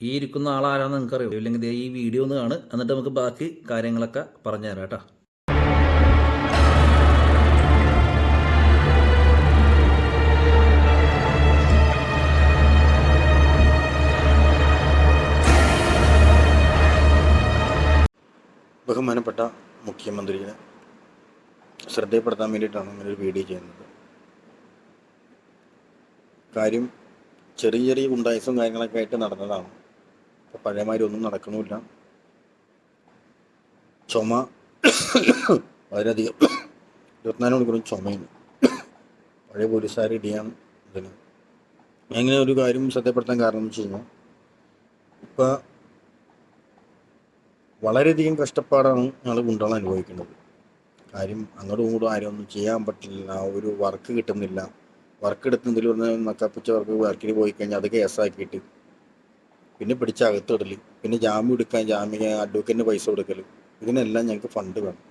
ഈ ഇരിക്കുന്ന ആളാരാന്ന് നിങ്ങൾക്ക് അറിയോ ഇല്ലെങ്കിൽ ഈ വീഡിയോ ഒന്ന് കാണ്. എന്നിട്ട് നമുക്ക് ബാക്കി കാര്യങ്ങളൊക്കെ പറഞ്ഞു തരാം കേട്ടോ. ബഹുമാനപ്പെട്ട മുഖ്യമന്ത്രിയെ ശ്രദ്ധയപ്പെടുത്താൻ വേണ്ടിയിട്ടാണ് ഇങ്ങനെ ഒരു വീഡിയോ ചെയ്യുന്നത്. കാര്യം ചെറിയ ചെറിയ ഗുണ്ടായസും കാര്യങ്ങളൊക്കെ ആയിട്ട് നടന്നതാണ്. പഴയമാതിരി ഒന്നും നടക്കണമില്ല ചുമ വളരെയധികം. ഇരുപത്തിനാല് മണിക്കൂറും ചുമയാണ്. പഴയ പോലീസുകാർ ഇടിയാണ് ഇതിന്. ഞാൻ ഇങ്ങനെ ഒരു കാര്യം ശ്രദ്ധപ്പെടുത്താൻ കാരണം എന്ന് വെച്ച് കഴിഞ്ഞാൽ ഇപ്പോൾ വളരെയധികം കഷ്ടപ്പാടാണ് ഞങ്ങൾ ഗുണ്ടകൾ അനുഭവിക്കുന്നത്. കാര്യം അങ്ങോട്ടും ഇങ്ങോട്ടും ആരും ഒന്നും ചെയ്യാൻ പറ്റില്ല ഒരു വർക്ക് കിട്ടുന്നില്ല. വർക്ക് എടുത്തതിൽ ഒന്ന് നക്കപ്പിച്ച വർക്ക് വർക്കിന് പോയി കഴിഞ്ഞാൽ അത് കേസാക്കിയിട്ട് പിന്നെ പിടിച്ച് അകത്തിടൽ പിന്നെ ജാമ്യം എടുക്കാൻ ജാമ്യ അഡ്വക്കേറ്റിന് പൈസ കൊടുക്കൽ ഇതിനെല്ലാം ഞങ്ങൾക്ക് ഫണ്ട് വേണം.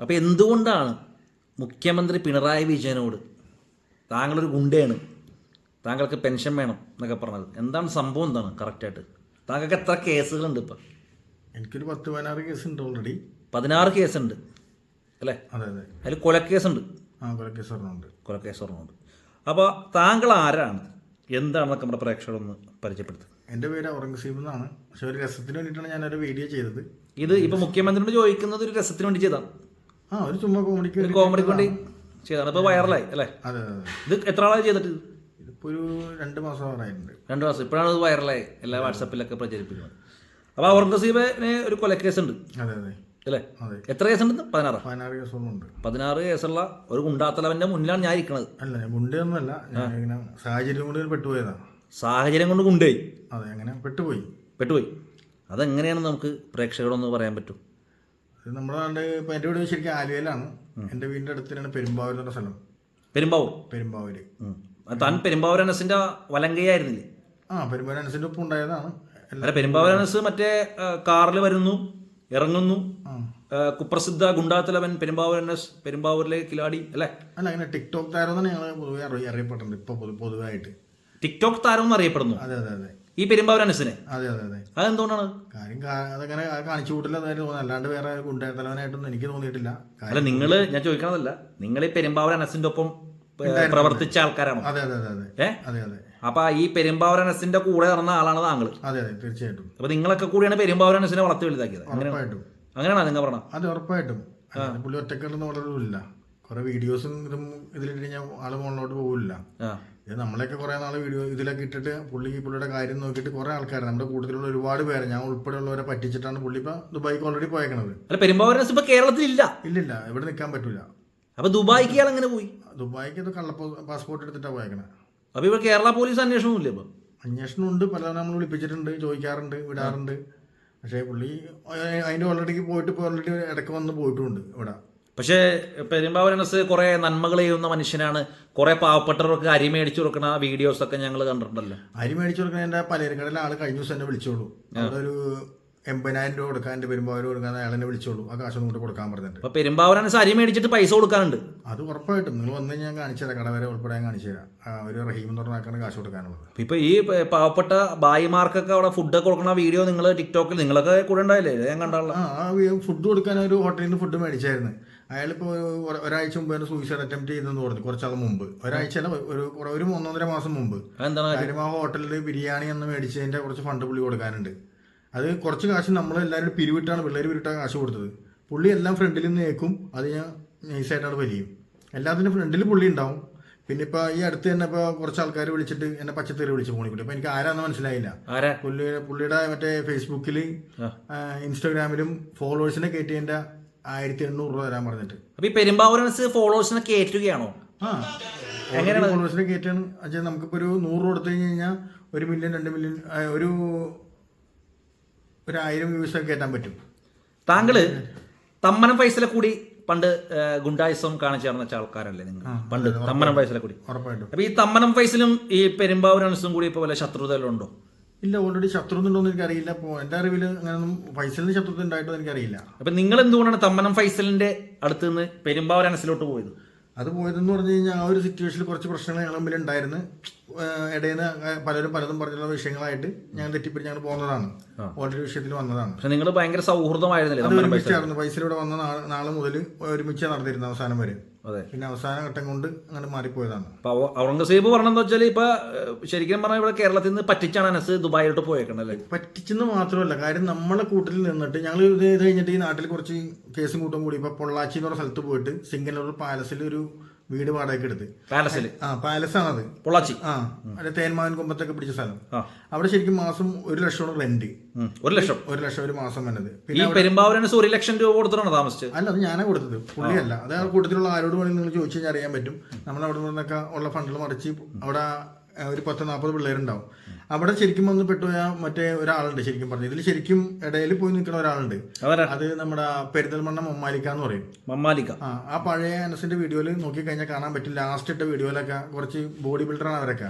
അപ്പോൾ എന്തുകൊണ്ടാണ് മുഖ്യമന്ത്രി പിണറായി വിജയനോട് താങ്കളൊരു ഗുണ്ടയാണ് താങ്കൾക്ക് പെൻഷൻ വേണം എന്നൊക്കെ പറഞ്ഞത്? എന്താണ് സംഭവം എന്താണ് കറക്റ്റായിട്ട് താങ്കൾക്ക് എത്ര കേസുകളുണ്ട് ഇപ്പം? എനിക്കൊരു പത്ത് പതിനാറ് കേസുണ്ട് ഉണ്ട് ഓൾറെഡി പതിനാറ് കേസുണ്ട് അല്ലേ? അതെ അതെ. അതിൽ കൊലക്കേസുണ്ട്. ആ കൊലക്കേസ് കേസ് ഒരെണ്ണമുണ്ട്. കൊലക്കേസ് ഒരെണ്ണമുണ്ട്. അപ്പോൾ താങ്കൾ ആരാണ്? എന്താണെന്നൊക്കെ നമ്മുടെ പ്രേക്ഷകരൊന്ന് പരിചയപ്പെടുത്തുക? എന്റെ പേര് ഔറംഗസീബ് എന്നാണ്. പക്ഷെ ഒരു രസത്തിന് വേണ്ടിയിട്ടാണ് ഞാനൊരു വീഡിയോ ചെയ്തത്. ഇത് ഇപ്പൊ മുഖ്യമന്ത്രിയോട് ചോദിക്കുന്നത് ഒരു രസത്തിന് വേണ്ടി ചെയ്താ ആ ഒരു ചുമ്മാ കോമഡിക്ക് ഒരു വേണ്ടി കോമഡിക്ക് വേണ്ടി ചെയ്താണ് ഇപ്പൊ വൈറലായി അല്ലേ? അതെ അതെ അതെ. ഇത് എത്ര ആളായി ചെയ്തിട്ട്? ഇതിപ്പോ ഒരു രണ്ട് മാസം ആറായിട്ടുണ്ട് രണ്ട് മാസം. ഇപ്പോഴാണ് ഇത് വൈറലായി എല്ലാ വാട്സപ്പിലൊക്കെ പ്രചരിപ്പിക്കുന്നത്. അപ്പൊ ഔറംഗസീബിന് ഒരു കൊലക്കേസുണ്ട് അതെ അതെ. അല്ലേ? അതെ. എത്ര കേസുണ്ട് പതിനാറ്? പതിനാറ് കേസ് ഒന്നുണ്ട് പതിനാറ് കേസുള്ള ഒരു ഗുണ്ടാത്തലവന്റെ മുന്നിലാണ് ഞാൻ ഇരിക്കുന്നത് അല്ല ഞാൻ ഗുണ്ടയൊന്നുമല്ല. ഞാൻ ഇങ്ങനെ സാഹചര്യം കൊണ്ട് പെട്ടുപോയതാണ് പെട്ടുപോയതാ. സാഹചര്യം കൊണ്ട് കൊണ്ടുപോയി അതെ അങ്ങനെ പെട്ടുപോയി. പെട്ടുപോയി. അതെങ്ങനെയാണ് നമുക്ക് പ്രേക്ഷകരോടൊന്ന് പറയാൻ പറ്റും? നമ്മുടെ നാട് ഇപ്പം എന്റെ വീട് ശരിക്കും ആലുവയിലാണ്. എന്റെ വീടിന്റെ അടുത്ത് പെരുമ്പാവൂർ എന്ന സ്ഥലം. പെരുമ്പാവൂർ? പെരുമ്പാവൂര്. താൻ പെരുമ്പാവൂർ അനസിന്റെ വലങ്കയായിരുന്നില്ലേ ആ പെരുമ്പാവൂർ അനസിന്റെ ഒപ്പം ഉണ്ടായതാണ്. അല്ല പെരുമ്പാവൂർ അനസ് മറ്റേ കാറിൽ വരുന്നു ഇറങ്ങുന്നു. കുപ്രസിദ്ധ ഗുണ്ടാത്തലവൻ പെരുമ്പാവൂർ അനസ് പെരുമ്പാവൂരിലെ കിലാടി അല്ലേ? അല്ല അങ്ങനെ ടിക്ടോക്ക് താരം തന്നെ ഞങ്ങൾ പൊതുവെ അറിയപ്പെട്ടുണ്ട് അറിയപ്പെട്ടിട്ടുണ്ട് ഇപ്പോൾ പൊതു പൊതുവായിട്ട്. ടിക്ടോക്ക് താരം എന്നറിയപ്പെടുന്നു അതെ അതെ അതെ. ഈ പെരുമ്പാവൂർ അനസിനെ അതെ അതെ അതെ. അതെന്തുകൊണ്ടാണ്? കാര്യം കാ- അതങ്ങനെ കാണിച്ചു കൂട്ടില്ല അതായത് തോന്നുന്നു അല്ലാണ്ട് വേറെ ഗുണ്ടാത്തലവനായിട്ടൊന്നും എനിക്ക് തോന്നിയിട്ടില്ല. അല്ല നിങ്ങൾ ഞാൻ ചോദിക്കണതല്ല. നിങ്ങൾ ഈ പെരുമ്പാവൂർ അനസിന്റെ ഒപ്പം ഏ, പ്രവർത്തിച്ച ആൾക്കാരാണ്? അതെ അതെ അതെ അതെ. ഏ? അതെ അതെ. അപ്പൊ ഈ പെരുമ്പാവൂർ അനസിന്റെ കൂടെ നടന്ന ആളാണ് താങ്കൾ അതെ അതെ തീർച്ചയായിട്ടും. അപ്പൊ നിങ്ങളൊക്കെ കൂടിയാണ് പെരുമ്പാവൂർ അനസിനെ വളർത്തി വലുതാക്കിയത്. അങ്ങനെയാണ്. ഉറപ്പായിട്ടും. അങ്ങനെയാണോ നിങ്ങൾ പറഞ്ഞ അതെ ഉറപ്പായിട്ടും. അല്ലാതെ പുള്ളി ഒറ്റക്കെട്ടൊന്നും ഇല്ല കുറെ വീഡിയോസും ഇതും ഇതിലിട്ട് ഞാൻ ആൾ മുകളിലോട്ട് പോകില്ല ആ. ഇത് നമ്മളെയൊക്കെ കുറേ നാൾ വീഡിയോ ഇതിലൊക്കെ ഇട്ടിട്ട് പുള്ളി പുള്ളിയുടെ കാര്യം നോക്കിയിട്ട് കുറേ ആൾക്കാർ നമ്മുടെ കൂട്ടത്തിലുള്ള ഒരുപാട് പേര് ഞാൻ ഉൾപ്പെടെയുള്ളവരെ പറ്റിച്ചിട്ടാണ് പുള്ളി ഇപ്പം ദുബായിക്ക് ഓൾറെഡി പോയേക്കണത്. അല്ല പെരുമ്പാവൂർ ഇപ്പൊ കേരളത്തിൽ കേരളത്തിലില്ല. ഇല്ലില്ല ഇവിടെ നിൽക്കാൻ പറ്റൂല. അപ്പൊ ദുബായിക്ക് ഇയാൾ എങ്ങനെ പോയി? ദുബായിക്ക് ഇത് കള്ള പാസ്പോർട്ട് എടുത്തിട്ടാണ് പോയേക്കണേ. അപ്പൊ ഇവിടെ കേരള പോലീസ് അന്വേഷണവും ഇല്ല ഇപ്പൊ? അന്വേഷണം ഉണ്ട് പല നമ്മൾ വിളിപ്പിച്ചിട്ടുണ്ട് ചോദിക്കാറുണ്ട് വിടാറുണ്ട്. പക്ഷേ പുള്ളി അതിന്റെ ഓൾറെഡിക്ക് ഓൾറെഡി പോയിട്ട് ഇപ്പോൾ ഓൾറെഡി ഇടയ്ക്ക് വന്ന് പോയിട്ടുണ്ട് ഇവിടെ. പക്ഷേ പെരുമ്പാവൂർ അനസ് കുറെ നന്മകൾ ചെയ്യുന്ന മനുഷ്യനാണ്. കുറെ പാവപ്പെട്ടവർക്ക് അരി മേടിച്ചു കൊടുക്കുന്ന വീഡിയോസ് ഒക്കെ ഞങ്ങൾ കണ്ടിട്ടുണ്ടല്ലോ. അരി മേടിച്ചു കൊടുക്കുന്നതിന്റെ പലചരക്കടയിൽ ആൾ കഴിഞ്ഞ ദിവസം എന്നെ വിളിച്ചോളൂ. അവിടെ ഒരു എൺപതിനായിരം രൂപ കൊടുക്കാൻ എന്റെ പെരുമ്പാവൂർ കൊടുക്കാൻ അയാൾ എന്നെ വിളിച്ചോളൂ. ആ കാശ് കൊണ്ട് കൊടുക്കാൻ പറഞ്ഞിട്ട്. അപ്പൊ പെരുമ്പാവൂർ അനസ് അരി മേടിച്ചിട്ട് പൈസ കൊടുക്കാനുണ്ട്. അത് ഉറപ്പായിട്ടും. നിങ്ങൾ വന്ന് ഞാൻ കാണിച്ചു തരാം. കടവരെ ഉൾപ്പെടെ ഞാൻ കാണിച്ചു തരാം. ഒരു റഹീം എന്ന് പറഞ്ഞാൽ കാശ് കൊടുക്കാനുള്ളത്. ഇപ്പൊ ഈ പാവപ്പെട്ട ബായിമാർക്കൊക്കെ അവിടെ ഫുഡ് കൊടുക്കുന്ന വീഡിയോ നിങ്ങൾ ടിക്ടോക്കിൽ നിങ്ങളൊക്കെ കൂടെ ഉണ്ടായില്ലേ? ഞാൻ കണ്ടാളോ ആ ഫുഡ് കൊടുക്കാൻ ഒരു ഹോട്ടലിൽ നിന്ന് ഫുഡ് മേടിച്ചായിരുന്നു. അയാളിപ്പോൾ ഒരാഴ്ച മുമ്പ് തന്നെ സൂയിസൈഡ് അറ്റംപ്റ്റ് ചെയ്തെന്ന് പറഞ്ഞു കുറച്ചാൾ മുമ്പ്. ഒരാഴ്ച അല്ല ഒരു ഒരു മൂന്നൊന്നര മാസം മുമ്പ്. കാര്യം? ആ ഹോട്ടലിൽ ബിരിയാണി എന്ന് മേടിച്ചതിന്റെ കുറച്ച് ഫണ്ട് പുള്ളി കൊടുക്കാനുണ്ട്. അത് കുറച്ച് കാശ് നമ്മൾ എല്ലാവരും പിരിവിട്ടാണ് പിള്ളേർ പിരിവിട്ടാണ് കാശ് കൊടുത്തത്. പുള്ളി എല്ലാം ഫ്രണ്ടിൽ നിന്ന് കേൾക്കും അത് ഞാൻ നൈസായിട്ടാണ് വലിയും. എല്ലാത്തിനും ഫ്രണ്ടിൽ പുള്ളി ഉണ്ടാവും. പിന്നെ ഇപ്പൊ ഈ അടുത്ത് തന്നെ ഇപ്പൊ കുറച്ച് ആൾക്കാർ വിളിച്ചിട്ട് എന്നെ പച്ചത്തേറി വിളിച്ച് ഫോണിൽ അപ്പോൾ എനിക്ക് ആരാന്ന് മനസ്സിലായില്ല. പുള്ളി പുള്ളിയുടെ മറ്റേ ഫേസ്ബുക്കിൽ ഇൻസ്റ്റാഗ്രാമിലും ഫോളോവേഴ്സിനെ കയറ്റിയതിന്റെ ആയിരത്തി എണ്ണൂറ് രൂപ തരാൻ പറഞ്ഞിട്ട്. അപ്പൊ ഈ പെരുമ്പാവൂരൻസ് ഫോളോവേഴ്സിനെ കയറ്റുകയാണോ? ആ. എങ്ങനെയാണ്? ഫോളോവേഴ്സിനെ കയറ്റാണ്. അച്ഛൻ നമുക്കിപ്പോൾ ഒരു നൂറ് കൊടുത്തു കഴിഞ്ഞ് കഴിഞ്ഞാൽ ഒരു മില്യൺ രണ്ട് മില്യൺ ആ, ഒരു ഒരു ആയിരം വ്യൂസ് ഒക്കെ കയറ്റാൻ പറ്റും. താങ്കൾ തമ്മനം ഫൈസലെ കൂടി പണ്ട് ഗുണ്ടായുസം കാണിച്ചു നടന്ന ആൾക്കാരല്ലേ നിങ്ങൾ? പണ്ട് തമ്മനം ഫൈസലെ കൂടി. ഉറപ്പായിട്ടും. അപ്പൊ ഈ തമ്മനം ഫൈസലും ഈ പെരുമ്പാവൂരൻസും കൂടി ഇപ്പൊ വല്ല ശത്രുതകളുണ്ടോ? ഇല്ല ഓൾറെഡി ശത്രു ഉണ്ടോന്ന് എനിക്കറിയില്ല. അപ്പോൾ എന്റെ അറിവിൽ അങ്ങനെയൊന്നും ഫൈസലിന്റെ ശത്രു ഉണ്ടായിട്ടോ എനിക്കറിയില്ല. അപ്പൊ നിങ്ങൾ എന്തുകൊണ്ടാണ് തമ്മനം ഫൈസലിന്റെ അടുത്ത് നിന്ന് പെരുമ്പാവൂർ അനസിലോട്ട് പോയത്? അത് പോയതെന്ന് പറഞ്ഞു കഴിഞ്ഞാൽ ആ ഒരു സിറ്റുവേഷനിൽ കുറച്ച് പ്രശ്നങ്ങൾ ഞങ്ങൾ തമ്മിൽ ഉണ്ടായിരുന്നു ഇടയിൽ പലരും പലതും പറഞ്ഞുള്ള വിഷയങ്ങളായിട്ട് ഞാൻ തെറ്റിപ്പിടിച്ച് ഞങ്ങൾ പോകുന്നതാണ്. ഓൾറെഡി വിഷയത്തിൽ വന്നതാണ്. പക്ഷെ നിങ്ങൾ ഭയങ്കര സൗഹൃദമായിരുന്നില്ലേ അത് നമ്മുടെ പൈസ? ഒരുമിച്ചായിരുന്നു പൈസയിലൂടെ വന്ന നാളെ മുതൽ ഒരുമിച്ച് നടന്നിരുന്നു അവസാനം വരെ. അതെ. പിന്നെ അവസാന ഘട്ടം കൊണ്ട് അങ്ങനെ മാറിപ്പോയതാണ്. ഔറംഗസീബ് പറഞ്ഞെന്ന് വെച്ചാൽ ഇപ്പൊ ശരിക്കും പറഞ്ഞാൽ ഇവിടെ കേരളത്തിൽ നിന്ന് പറ്റിച്ചാണ് അനസ് ദുബായിലോട്ട് പോയേക്കണല്ലേ പറ്റിച്ചെന്ന് മാത്രമല്ല കാര്യം നമ്മളെ കൂട്ടിൽ നിന്നിട്ട് ഞങ്ങൾ ഇത് കഴിഞ്ഞിട്ട് ഈ നാട്ടിൽ കുറച്ച് കേസും കൂട്ടും കൂടി. ഇപ്പൊ പൊള്ളാച്ചി എന്ന് പറഞ്ഞ സ്ഥലത്ത് പോയിട്ട് സിംഗനൂർ പാലസിൽ ഒരു വീട് വാടകയ്ക്ക് എടുത്ത്. പാലസിൽ ആ പാലസ് ആണത് പൊള്ളാച്ചി. ആ അതെ തേന്മാവൻ കുമ്പത്തൊക്കെ പിടിച്ച സ്ഥലം. അവിടെ ശരിക്കും മാസം ഒരു ലക്ഷമാണ് റെന്റ്. ഒരു ലക്ഷം. ഒരു ലക്ഷം ഒരു മാസം വന്നത്. പിന്നെ പെരുമ്പാവൂരാണ് ഒരു ലക്ഷം രൂപ കൊടുത്തിട്ടാണ് താമസിച്ചത്? അല്ല അത് ഞാനാ കൊടുത്തത്. പുള്ളിയല്ല. അത് ആ കൂട്ടത്തിലുള്ള ആരോട് വേണമെങ്കിൽ നിങ്ങൾ ചോദിച്ചു കഴിഞ്ഞാൽ അറിയാൻ പറ്റും. നമ്മൾ അവിടെ നിന്നൊക്കെ ഉള്ള ഫണ്ടുകൾ മറിച്ച് അവിടെ ഒരു പത്ത് നാൽപ്പത് പിള്ളേരുണ്ടാവും. അവിടെ ശരിക്കും ഒന്ന് പെട്ടുപോയ മറ്റേ ഒരാളുണ്ട് ശരിക്കും പറഞ്ഞു ഇതിൽ ശരിക്കും ഇടയിൽ പോയി നിൽക്കുന്ന ഒരാളുണ്ട്. അത് നമ്മുടെ പെരുന്തൽമണ്ണ മമ്മാലിക്ക എന്ന് പറയും. മമ്മാലിക്ക. ആ ആ പഴയ അനസിന്റെ വീഡിയോയിൽ നോക്കി കഴിഞ്ഞാൽ കാണാൻ പറ്റും. ലാസ്റ്റ് ഇട്ട വീഡിയോയിലൊക്കെ കുറച്ച് ബോഡി ബിൽഡറാണ് അവരൊക്കെ